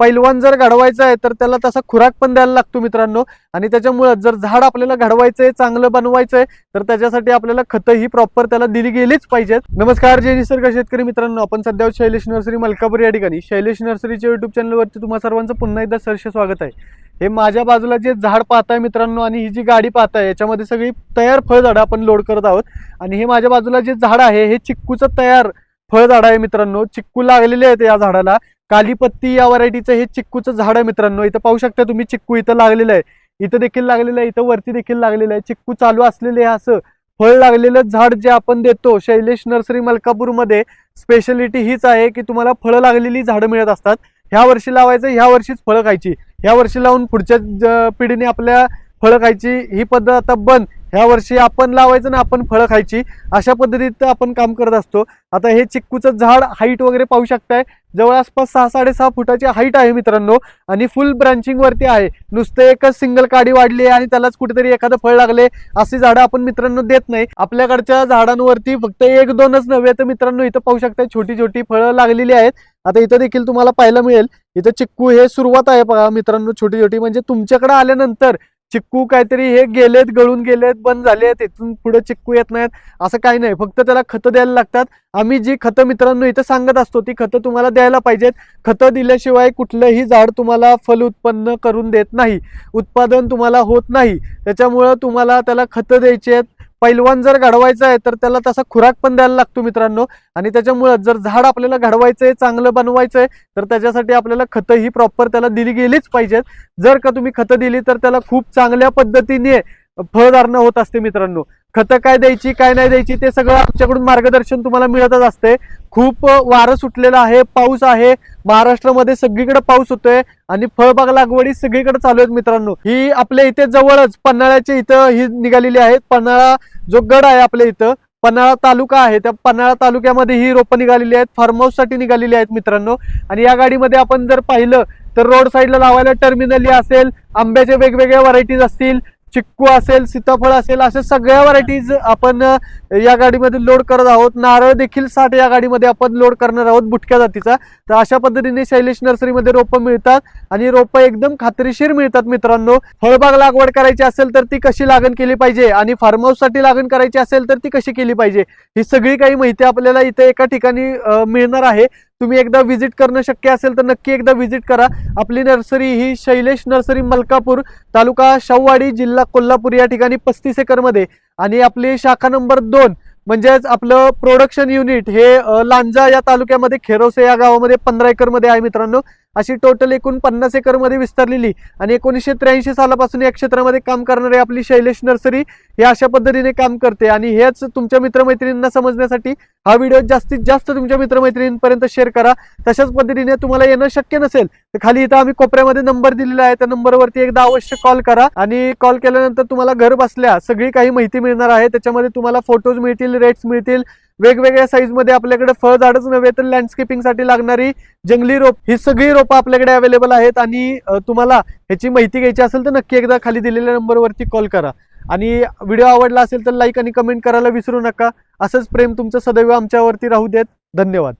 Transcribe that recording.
पैलवान जर घडवायचा आहे तर त्याला तसा खुराक पण द्यायला लागतो मित्रांनो. आणि त्याच्यामुळे जर झाड आपल्याला घडवायचं आहे चांगलं बनवायचं आहे तर त्याच्यासाठी आपल्याला खतं ही प्रॉपर त्याला दिली गेलीच पाहिजेत. नमस्कार जय निसर्ग शेतकरी मित्रांनो. आपण सध्या शैलेश नर्सरी मलकापूर या ठिकाणी. शैलेश नर्सरीच्या युट्यूब चॅनलवरती तुम्हा सर्वांचं पुन्हा एकदा सहर्ष स्वागत आहे. हे माझ्या बाजूला जे झाड पाहताय मित्रांनो आणि ही जी गाडी पाहताय याच्यामध्ये सगळी तयार फळझाडं आपण लोड करत आहोत. आणि हे माझ्या बाजूला जे झाड आहे हे चिक्कूचं तयार फळझाड आहे मित्रांनो. चिक्कू लागलेले आहेत या झाडाला. कालीपत्ती या व्हरायटीचं हे चिक्कूचं झाड आहे मित्रांनो. इथं पाहू शकता तुम्ही चिक्कू इथं लागलेलं आहे. इथं देखील लागलेलं आहे इथं वरती देखील लागलेलं आहे. चिक्कू चालू असलेले हे असं. फळ लागलेलं झाड जे आपण देतो शैलेश नर्सरी मलकापूरमध्ये स्पेशालिटी हीच आहे की तुम्हाला फळं लागलेली झाडं मिळत असतात. ह्या वर्षी लावायचं ह्या वर्षीच फळं खायची. ह्या वर्षी लावून पुढच्या ज- पिढीने आपल्या फळं खायची ही पद्धत आता बंद. ह्या वर्षी आपण लावायचं ना आपण फळं खायची. अशा पद्धतीत आपण काम करत असतो. आता हे चिक्कूचं झाड हाईट वगैरे पाहू शकताय. आसपास सहा साडेसहा फुटाची हाईट आहे मित्रांनो. आणि फुल ब्रांचिंग वरती आहे. नुसतं एकच सिंगल काडी वाढली आहे आणि त्यालाच कुठेतरी एखादं फळ लागले अशी झाडं आपण मित्रांनो देत नाही. आपल्याकडच्या झाडांवरती फक्त एक दोनच नव्हे तर मित्रांनो इथं पाहू शकताय छोटी छोटी फळं लागलेली आहेत. आता इथं देखील तुम्हाला पाहायला मिळेल. इथं चिक्कू हे सुरुवात आहे बघा मित्रांनो छोटी छोटी. म्हणजे तुमच्याकडे आल्यानंतर चिक्कू काहीतरी हे गेलेत गळून गेलेत बंद झालेत इथून पुढे चिक्कू येत नाहीत असं काही नाही. फक्त त्याला खतं द्यायला लागतात. आम्ही जी खतं मित्रांनो इथं सांगत असतो ती खतं तुम्हाला द्यायला पाहिजेत. खतं दिल्याशिवाय कुठलंही झाड तुम्हाला फल उत्पन्न करून देत नाही. उत्पादन तुम्हाला होत नाही. त्याच्यामुळं तुम्हाला त्याला खतं द्यायची आहेत. पैलवान जर घडवायचा आहे तर त्याला तसा खुराक पण द्यायला लागतो मित्रांनो. आणि त्याच्यामुळं जर झाड आपल्याला घडवायचं आहे चांगलं बनवायचं आहे तर त्याच्यासाठी आपल्याला खतं ही प्रॉपर त्याला दिली गेलीच पाहिजेत. जर का तुम्ही खतं दिली तर त्याला खूप चांगल्या पद्धतीने फळधारणा होत असते मित्रांनो. खतं काय द्यायची काय नाही द्यायची ते सगळं आमच्याकडून मार्गदर्शन तुम्हाला मिळतच असते. खूप वारं सुटलेलं आहे पाऊस आहे. महाराष्ट्रामध्ये सगळीकडे पाऊस होतोय आणि फळबाग लागवडी सगळीकडे चालू आहेत मित्रांनो. ही आपल्या इथे जवळच पन्हाळ्याच्या इथं ही निघालेली आहेत पन्हाळा जो गड आहे आपल्या इथं पन्हाळा तालुका आहे. त्या पन्हाळा तालुक्यामध्ये ही रोपं निघालेली आहेत फार्म हाऊससाठी निघालेली आहेत मित्रांनो. आणि या गाडीमध्ये आपण जर पाहिलं तर रोड साईडला लावायला टर्मिनली असेल आंब्याचे वेगवेगळ्या व्हरायटीज असतील चिक्कू असेल सीताफळ असेल अशा सगळ्या व्हरायटीज आपण या गाडीमध्ये लोड करत आहोत. नारळ देखील साठ या गाडीमध्ये आपण लोड करणार आहोत बुटक्या जातीचा. तर अशा पद्धतीने शैलेश नर्सरीमध्ये रोपं मिळतात आणि रोपं एकदम खात्रीशीर मिळतात मित्रांनो. फळबाग लागवड करायची असेल तर ती कशी लागण केली पाहिजे आणि फार्म हाऊससाठी लागण करायची असेल तर ती कशी केली पाहिजे ही सगळी काही माहिती आपल्याला इथे एका ठिकाणी मिळणार आहे. तुम्ही एकदा व्हिजिट करणं शक्य असेल तर नक्की एकदा व्हिजिट करा. आपली नर्सरी ही शैलेश नर्सरी मलकापूर तालुका शाहूवाडी जिल्हा कोल्हापूर या ठिकाणी पस्तीस एकरमध्ये आणि आपली शाखा नंबर दोन म्हणजेच आपलं प्रोडक्शन युनिट हे लांजा या तालुक्यामध्ये खेरोसे या गावामध्ये पंधरा एकरमध्ये आहे मित्रांनो. अशी टोटल एकूण पन्नास एकरमध्ये विस्तारलेली आणि एकोणीसशे त्र्याऐंशी सालापासून या क्षेत्रामध्ये काम करणारी आपली शैलेश नर्सरी हे अशा पद्धतीने काम करते. आणि हेच तुमच्या मित्रमैत्रिणींना समजण्यासाठी हा व्हिडिओ जास्तीत जास्त तुमच्या मित्रमैत्रिणींपर्यंत शेअर करा. तशाच पद्धतीने तुम्हाला येणं शक्य नसेल तर खाली इथं आम्ही कोपऱ्यामध्ये नंबर दिलेला आहे. त्या नंबरवरती एकदा अवश्य कॉल करा. आणि कॉल केल्यानंतर तुम्हाला घर बसल्या सगळी काही माहिती मिळणार आहे. त्याच्यामध्ये तुम्हाला फोटोज मिळतील रेट्स मिळतील. वेगवेगळ्या साईजमध्ये आपल्याकडे फळझाडच नव्हे तर लँडस्केपिंगसाठी लागणारी जंगली रोप ही सगळी रोपं आपल्याकडे अवेलेबल आहेत. आणि तुम्हाला ह्याची माहिती घ्यायची असेल तर नक्की एकदा खाली दिलेल्या नंबरवरती कॉल करा. आणि व्हिडिओ आवडला असेल तर लाईक आणि कमेंट करायला विसरू नका. असंच प्रेम तुमचं सदैव आमच्यावरती राहू देत. धन्यवाद.